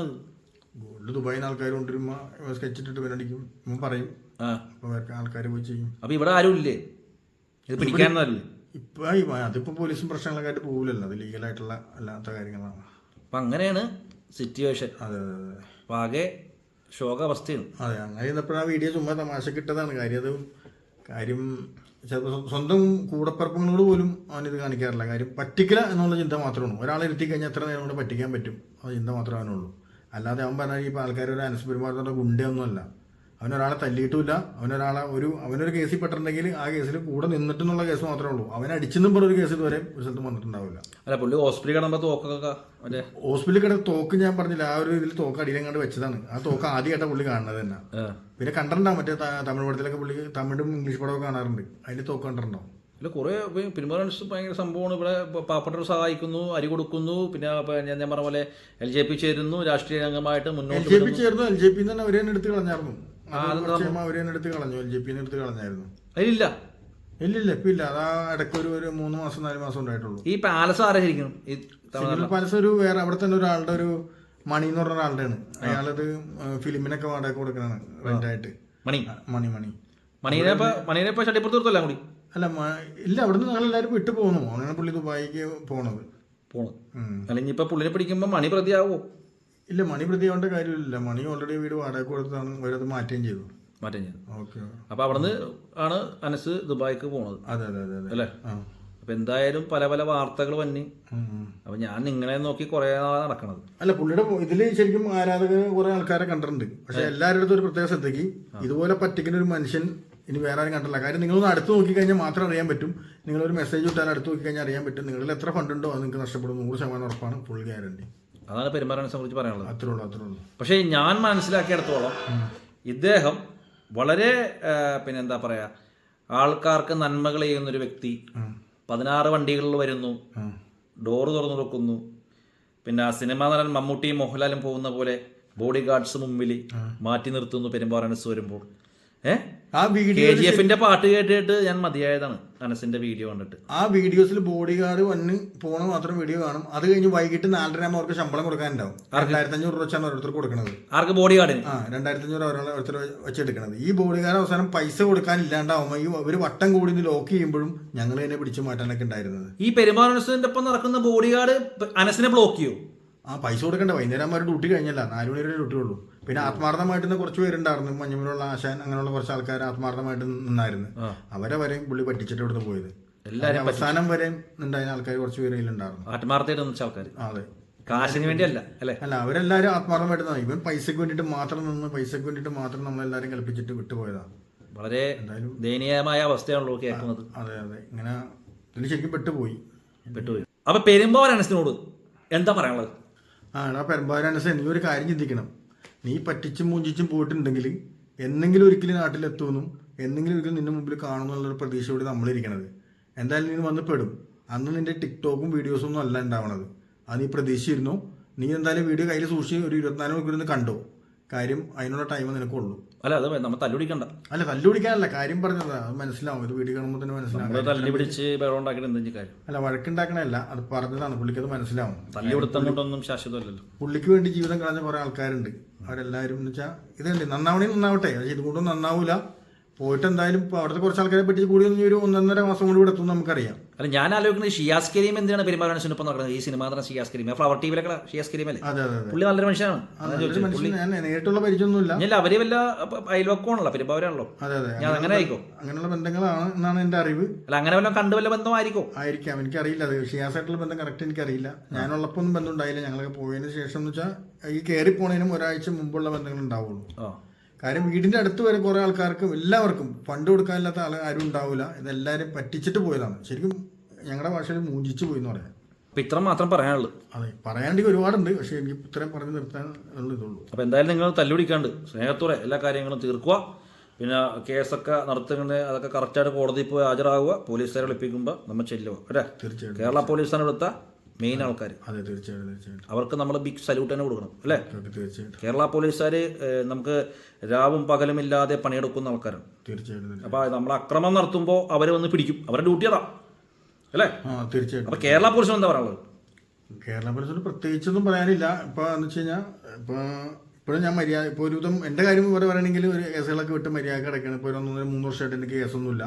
ഗോൾഡ് ദുബായിന്ന് ആൾക്കാർ കൊണ്ടുവരുമ്പോൾ സ്കെച്ച് ഇട്ടിട്ട് പിന്നെ അടിക്കും. ഇവൻ പറയും. അപ്പോൾ ആൾക്കാർ പോയി ചെയ്യും. അപ്പൊ ഇവിടെ ആരും ഇല്ലേ? ഇത് പിടിക്കാനൊന്നല്ലേ ഇപ്പൊ അതിപ്പോ പോലീസും പ്രശ്നങ്ങളൊക്കെ ആയിട്ട് പോകില്ലല്ലോ അത് ലീഗലായിട്ടുള്ള അല്ലാത്ത കാര്യങ്ങളാണ്. അപ്പൊ അങ്ങനെയാണ് സിറ്റുവേഷൻ അതെ അതെ അതെ. അപ്പൊ ആകെ ശോകാവസ്ഥയാണ്. അതെ അങ്ങനെ ആ വീഡിയോ ചുമ്മാ തമാശ കിട്ടതാണ് കാര്യം അത് കാര്യം സ്വന്തം കൂടപ്പറപ്പങ്ങളോട് പോലും അവനിത് കാണിക്കാറില്ല. കാര്യം പറ്റിക്കില്ല എന്നുള്ള ചിന്ത മാത്രമേ ഉള്ളൂ. ഒരാളെ ഇരുത്തി കഴിഞ്ഞാൽ എത്ര നേരം കൊണ്ട് പറ്റിക്കാൻ പറ്റും? ആ ചിന്ത മാത്രമേ അവനുള്ളൂ. അല്ലാതെ അവൻ പറഞ്ഞാൽ ഈ ആൾക്കാർ ഒരു അനസ് പെരുമാറുന്ന ഗുണ്ടയൊന്നുമല്ല. അവനൊരാളെ തല്ലിയിട്ടുമില്ല. അവനൊരാളെ ഒരു അവനൊരു കേസിൽ പെട്ടിട്ടുണ്ടെങ്കിൽ ആ കേസിൽ കൂടെ നിന്നിട്ടെന്നുള്ള കേസ് മാത്രമേ ഉള്ളൂ. അവൻ അടിച്ചെന്നും പറഞ്ഞ ഒരു കേസ് ഇതുവരെ ഒരു സ്ഥലത്ത് വന്നിട്ടുണ്ടാവില്ല. അല്ല പുള്ളി ഹോസ്പിറ്റലിൽ കിടന്നപ്പോൾ തോക്കൊക്കെ ഹോസ്പിറ്റലിൽ കിടന്ന തോക്ക് ഞാൻ പറഞ്ഞില്ല. ആ ഒരു ഇതിൽ തോക്ക് അടിയിലെങ്ങാണ്ട് വെച്ചതാണ്. ആ തോക്ക് ആദ്യമായിട്ടാണ് പുള്ളി കാണുന്നത് തന്നെ. പിന്നെ കണ്ടിട്ടുണ്ടാവും മറ്റേ തമിഴ് പടത്തിലൊക്കെ പുള്ളി തമിഴും ഇംഗ്ലീഷ് പടമൊക്കെ കാണാറുണ്ട്. അതിൽ തോക്ക് കണ്ടിട്ടുണ്ടാവും അല്ല കുറേ പിന്മാറൻസ് ഭയങ്കര സംഭവമാണ്. ഇവിടെ പാപ്പട്ടർ പാവപ്പെട്ടവർ സഹായിക്കുന്നു അരി കൊടുക്കുന്നു. പിന്നെ ഞാൻ ഞാൻ പറഞ്ഞ പോലെ എൽ ജെ പി ചേരുന്നു. രാഷ്ട്രീയ അംഗമായിട്ട് എൽ മുന്നോട്ട് ജെ പി. ചേർന്നു എൽ ജെ പി തന്നെ അവരെ എടുത്ത് കളഞ്ഞായിരുന്നു. ആ, അതെന്താ കുറച്ച് കഴിയുമ്പോൾ അവരെ തന്നെ കളഞ്ഞു എൽ ജെ പി എടുത്ത് കളഞ്ഞായിരുന്നു. അതിലില്ല ഇല്ലില്ല ഇപ്പൊ ഇല്ല. അതാ ഇടയ്ക്ക് ഒരു ഒരു മൂന്ന് മാസം നാല് മാസം ഉണ്ടായിട്ടുള്ളൂ. ഈ പാലസ് ആരായിരിക്കും ശരിക്കും? പാലസ് ഒരു വേറെ അവിടെ തന്നെ ഒരാളുടെ ഒരു മണി എന്ന് പറഞ്ഞ ഒരാളുടെ ആണ് അയാളത് ഫിലിമിനൊക്കെ വാടക കൊടുക്കണാണ് റെന്റായിട്ട്. മണി? മണി മണി. മണീനെ ഇപ്പൊ ഇപ്പൊ ചട്ടിപ്പുറത്ത് നിർത്തല്ല കൂടി? അല്ല ഇല്ല അവിടുന്ന് ഞങ്ങൾ എല്ലാവരും വിട്ടു പോകുന്നു അങ്ങനെ പുള്ളി ദുബായിക്ക് പോണത്. പോണത്. അല്ലെങ്കിൽ ഇപ്പൊ പുള്ളിനെ പിടിക്കുമ്പോ മണി പ്രതിയാവോ? ഇല്ല മണി പ്രതിയാവേണ്ട കാര്യമില്ല മണി ഓൾറെഡി വീട് വാടക കൊടുത്താണ് അവരത് മാറ്റുകയും ചെയ്തു. മാറ്റം ചെയ്തു. ഓക്കെ. അപ്പൊ അവിടുന്ന് ആണ് അനസ് ദുബായിക്ക് പോണത്. അതെ അതെ അതെ അല്ലേ? അപ്പൊ എന്തായാലും പല പല വാർത്തകൾ വന്നി. അപ്പൊ ഞാൻ നിങ്ങളെ നോക്കി കുറെ നാളെ നടക്കണത്. അല്ല പുള്ളിയുടെ ഇതിൽ ശരിക്കും ആരാധകർ കുറെ ആൾക്കാരെ കണ്ടിട്ടുണ്ട്. പക്ഷെ എല്ലാവരുടെ ഒരു പ്രത്യേക ശ്രദ്ധയ്ക്ക് ഇതുപോലെ പറ്റിക്കുന്ന ഒരു മനുഷ്യൻ ഇനി വേറെ ആരും കണ്ടില്ല കാര്യം നിങ്ങളൊന്ന് അടുത്ത് നോക്കിക്കഴിഞ്ഞാൽ മാത്രം അറിയാൻ പറ്റും. നിങ്ങളൊരു മെസ്സേജ് വിട്ടാൽ അടുത്ത് നോക്കിക്കഴിഞ്ഞാൽ അറിയാൻ പറ്റും. നിങ്ങളിൽ എത്ര ഫണ്ട് ഉണ്ടോ? അത് നിങ്ങൾക്ക് നഷ്ടപ്പെടും. നൂറ് ശതമാനം ഉറപ്പാണ്. ഫുൾ ഗ്യാരണ്ടി അതാണ് പെരുമാറാനസിനെ കുറിച്ച് പറയാനുള്ളത്. അത്രേ ഉള്ളൂ അത്രേ ഉള്ളൂ പക്ഷേ ഞാൻ മനസ്സിലാക്കിയിടത്തോളം ഇദ്ദേഹം വളരെ പിന്നെ എന്താ പറയാ ആൾക്കാർക്ക് നന്മകൾ ചെയ്യുന്നൊരു വ്യക്തി. പതിനാറ് വണ്ടികളിൽ വരുന്നു. ഡോറ് തുറന്നു കൊടുക്കുന്നു. പിന്നെ സിനിമാ നടൻ മമ്മൂട്ടിയും മോഹൻലാലും പോകുന്ന പോലെ ബോഡി ഗാർഡ്സ് മുമ്പിൽ മാറ്റി നിർത്തുന്നു പെരുമ്പാറനസ് വരുമ്പോൾ. ആ കെ വീഡിയോ ജി എഫിന്റെ പാട്ട് കേട്ടിട്ട് ഞാൻ മതിയായതാണ് അനസിന്റെ വീഡിയോ കണ്ടിട്ട്. ആ വീഡിയോസിൽ ബോഡി ഗാർഡ് വന്ന് പോണ മാത്രം വീഡിയോ കാണും. അത് കഴിഞ്ഞ് വൈകിട്ട് നാലര ആകുമ്പോൾ അവർക്ക് ശമ്പളം കൊടുക്കാനുണ്ടാവും. രണ്ടായിരത്തി അഞ്ഞൂറ് രൂപ വെച്ചാണ് ഓരോരുത്തർ കൊടുക്കുന്നത് ആർക്ക് ബോഡി ഗാർഡിന് ആ രണ്ടായിരത്തി അഞ്ഞൂറ് ഒരാളെ ഓരോരുത്തർ ഈ ബോഡിഗാർഡ് അവസാനം പൈസ കൊടുക്കാൻ ഇല്ലാണ്ടാവുമ്പോൾ ഈ ഒരു വട്ടം കൂടി ഇത് ലോക്ക് ചെയ്യുമ്പോഴും ഞങ്ങൾ തന്നെ പിടിച്ചു മാറ്റാനൊക്കെ ഉണ്ടായിരുന്നത്. ഈ പെരുമാറിന്റെ ഒപ്പം നടക്കുന്ന ബോഡി ഗാർഡ് അനസിനെ ബ്ലോക്ക് ചെയ്യൂ? ആ പൈസ കൊടുക്കണ്ട. വൈകുന്നേരം ഡ്യൂട്ടി കഴിഞ്ഞല്ല. നാല് മണി വരെ ഡ്യൂട്ടി ഉള്ളൂ. പിന്നെ ആത്മാർത്ഥമായിട്ട് നിന്ന് കുറച്ച് പേരുണ്ടായിരുന്നു. മഞ്ഞുമലുള്ള ആശാൻ അങ്ങനെയുള്ള കുറച്ച് ആൾക്കാർ ആത്മാർത്ഥമായിട്ട് നിന്നായിരുന്നു. അവരെ വരെ പുള്ളി പറ്റിച്ചിട്ട് ഇവിടുന്ന് പോയത്. എല്ലാവരും അവസാനം വരെ ഉണ്ടായിരുന്ന ആൾക്കാർ കുറച്ച് പേര് ഉണ്ടായിരുന്നു ആത്മാർത്ഥമായിട്ട് നിന്ന ആൾക്കാർ അതെ. കാശിന് വേണ്ടിയല്ല അല്ലേ? അല്ല അവരെല്ലാരും ആത്മാർത്ഥമായിട്ട് ഇവൻ പൈസക്ക് വേണ്ടിയിട്ട് മാത്രം നിന്ന് പൈസക്ക് വേണ്ടിയിട്ട് മാത്രം നമ്മളെല്ലാവരും കളിപ്പിച്ചിട്ട് വിട്ടുപോയതാണ് വളരെ ദയനീയമായ അവസ്ഥയാണല്ലോ കേൾക്കുന്നത്. അതെ അതെ. ഇങ്ങനെ ഇതിൽ ശരിക്കും പെട്ടുപോയി. പെട്ടുപോയി. അപ്പൊ പെരുമ്പാവൻ അനസിനോട് എന്താ പറയാനുള്ളത്? ആ എടാ അനസ് എനിക്കൊരു കാര്യം ചിന്തിക്കണം. നീ പറ്റിച്ചും മൂഞ്ചിച്ചും പോയിട്ടുണ്ടെങ്കിൽ എന്നെങ്കിലും ഒരിക്കലും നാട്ടിലെത്തുമെന്നും എന്നെങ്കിലും ഒരിക്കലും നിന്റെ മുമ്പിൽ കാണുമെന്നുള്ളൊരു പ്രതീക്ഷയോടെ നമ്മളിരിക്കണത്. എന്തായാലും നീ വന്ന് പെടും. അന്ന് നിന്റെ ടിക്ടോക്കും വീഡിയോസും ഒന്നും അല്ല ഉണ്ടാവണത്. അത് നീ പ്രതീക്ഷിച്ചിരുന്നു. നീ എന്തായാലും വീഡിയോ കയ്യിൽ സൂക്ഷിച്ച് ഒരു ഇരുപത്തിനാല് മണിക്കൂർ കണ്ടോ? കാര്യം അതിനുള്ള ടൈം നിനക്കുള്ളൂ. അല്ല അത് നമ്മൾ തല്ലുപിടിക്കണ്ട. അല്ല തല്ലുപിടിക്കാനല്ല. കാര്യം പറഞ്ഞതാ. അത് മനസ്സിലാവും. ഇത് വീട്ടിൽ കാണുമ്പോൾ തന്നെ മനസ്സിലാവും. നമ്മൾ തല്ലി പിടിച്ച് ബഹളം ഉണ്ടാക്കിയിട്ട് എന്തെങ്കിലും കാര്യം? അല്ല വഴക്കുണ്ടാക്കണല്ല അത് പറഞ്ഞതാണ്. പുള്ളിക്ക് അത് മനസ്സിലാവും. തല്ലി കൊണ്ടൊന്നും ശാശ്വതമല്ലല്ലോ. പുള്ളിക്ക് വേണ്ടി ജീവിതം കളഞ്ഞ കുറെ ആൾക്കാരുണ്ട്. അവരെല്ലാവരും എന്ന് വെച്ചാൽ ഇതല്ലേ നന്നാവണേ നന്നാവട്ടെ. പക്ഷെ ഇതുകൊണ്ടും നന്നാവൂല. പോയിട്ട് എന്തായാലും ഇപ്പോൾ അവിടുത്തെ കുറച്ച് ആൾക്കാരെ പറ്റി കൂടി ഒന്ന് ഒരു ഒന്നൊന്നര മാസം കൊണ്ട് ഇവിടെ എത്തും നമുക്കറിയാം. അല്ല ഞാൻ ആലോചിക്കുന്നത് ഷിയാസ് കരീം എന്തിനാണ് പെരുമ്പാവൂർ സിനിമ നടക്കുന്നത്? ഈ സിനിമ നടന്ന ഷിയാസ് കരീം. ഫ്ലവർ ടിവിയിലൊക്കെ ഷിയാസ് കരീം അല്ലേ? അതെ അതെ പുള്ളി നല്ലൊരു മനുഷ്യനാണ്. മനുഷ്യൻ ഞാൻ നേരിട്ടുള്ള പരിചയമൊന്നുമില്ല. ഇല്ല അവരെ വല്ല അയൽവക്കമാണല്ലോ പെരുമാറാണല്ലോ അതെ അതെ. ഞാൻ അങ്ങനെ ആയിക്കോ? അങ്ങനെയുള്ള ബന്ധങ്ങളാണ് എന്നാണ് എന്റെ അറിവ്. അല്ല അങ്ങനെ വല്ല കണ്ടു വല്ല ബന്ധമായിരിക്കും ആയിരിക്കാം? എനിക്കറിയില്ല. അത് ഷിയാസായിട്ടുള്ള ബന്ധം കറക്റ്റ് എനിക്കറിയില്ല. ഞാനുള്ളപ്പോൾ ഒന്നും ബന്ധം ഉണ്ടായില്ല. ഞങ്ങളൊക്കെ പോയതിന് ശേഷം എന്ന് വെച്ചാൽ ഈ കയറി പോണതിനും ഒരാഴ്ച മുമ്പുള്ള ബന്ധങ്ങൾ ഉണ്ടാവുള്ളൂ. കാര്യം വീടിന്റെ അടുത്ത് വരെ കുറെ ആൾക്കാർക്കും എല്ലാവർക്കും ഫണ്ട് കൊടുക്കാനില്ലാത്ത ആൾ ആരും ഉണ്ടാവില്ല ഇതെല്ലാവരും പറ്റിച്ചിട്ട് പോയതാണ്. ശരിക്കും ഞങ്ങളുടെ ഭാഷയിൽ മൂഞ്ചിച്ചു പോയി എന്ന് പറയാം. അപ്പൊ ഇത്ര മാത്രം പറയാനുള്ളൂ. അതെ പറയാണ്ടെങ്കിൽ ഒരുപാടുണ്ട്. പക്ഷേ എനിക്ക് ഇത്രയും പറഞ്ഞു നിർത്താൻ ഇതുള്ളൂ. അപ്പൊ എന്തായാലും നിങ്ങൾ തല്ലുപിടിക്കാണ്ട് സ്നേഹത്തോടെ എല്ലാ കാര്യങ്ങളും തീർക്കുക. പിന്നെ കേസൊക്കെ നടത്തുന്നത് അതൊക്കെ കറക്റ്റായിട്ട് കോടതിയിൽ പോയി ഹാജരാകുക പോലീസുകാരെ വിളിപ്പിക്കുമ്പോൾ നമ്മൾ ചെല്ലുക. അല്ലേ? തീർച്ചയായിട്ടും. കേരള പോലീസാണ് എടുത്ത മെയിൻ ആൾക്കാർ അതെ തീർച്ചയായിട്ടും തീർച്ചയായിട്ടും. അവർക്ക് നമ്മൾ ബിഗ് സല്യൂട്ട് തന്നെ കൊടുക്കണം അല്ലേ? തീർച്ചയായിട്ടും. കേരള പോലീസുകാർ നമുക്ക് രാവും പകലും ഇല്ലാതെ പണിയെടുക്കുന്ന ആൾക്കാരാണ്. തീർച്ചയായിട്ടും അപ്പൊ അപ്പോൾ നമ്മൾ അക്രമം നടത്തുമ്പോൾ അവർ വന്ന് പിടിക്കും. അവരുടെ ഡ്യൂട്ടി അതാ. അല്ലേ? തീർച്ചയായിട്ടും അപ്പോൾ കേരള പോലീസിന് എന്താ പറയാനുള്ളത്? കേരള പോലീസിന് പ്രത്യേകിച്ചൊന്നും പറയാനില്ല. ഇപ്പോൾ എന്ന് വെച്ച് കഴിഞ്ഞാൽ ഇപ്പോൾ ഇപ്പോഴും ഞാൻ മര്യാദ ഇപ്പോൾ ഒരു വിധം എന്റെ കാര്യം ഇവിടെ പറയണമെങ്കിൽ ഒരു കേസുകളൊക്കെ വിട്ട് മര്യാദ കിടക്കുകയാണ് ഇപ്പോൾ ഒരു ഒന്നൊന്നര മൂന്ന് വർഷമായിട്ട് എനിക്ക് കേസൊന്നുമില്ല.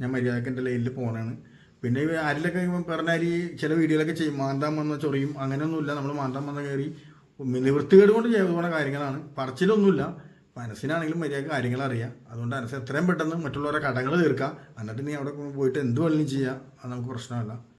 ഞാൻ മര്യാദയ്ക്ക് എന്റെ ലൈനിൽ പോകണാണ് പിന്നെ ആരിലൊക്കെ പറഞ്ഞാൽ ചില വീഡിയോയിലൊക്കെ ചെയ്യും. മാന്താൻ വന്ന ചൊറിയും അങ്ങനെയൊന്നുമില്ല. നമ്മൾ മാന്താൻ വന്ന കയറി നിവൃത്തികേട് കൊണ്ട് ചെയ്തു കാര്യങ്ങളാണ്. പറച്ചിലൊന്നുമില്ല. മനസ്സിനാണെങ്കിലും മര്യാദ കാര്യങ്ങൾ അറിയാം. അതുകൊണ്ട് മനസ്സ് എത്രയും പെട്ടെന്ന് മറ്റുള്ളവരുടെ കടങ്ങൾ തീർക്കാം. എന്നിട്ട് നീ അവിടെ പോയിട്ട് എന്ത് വേണമെങ്കിലും ചെയ്യാം. അത് നമുക്ക് പ്രശ്നമല്ല.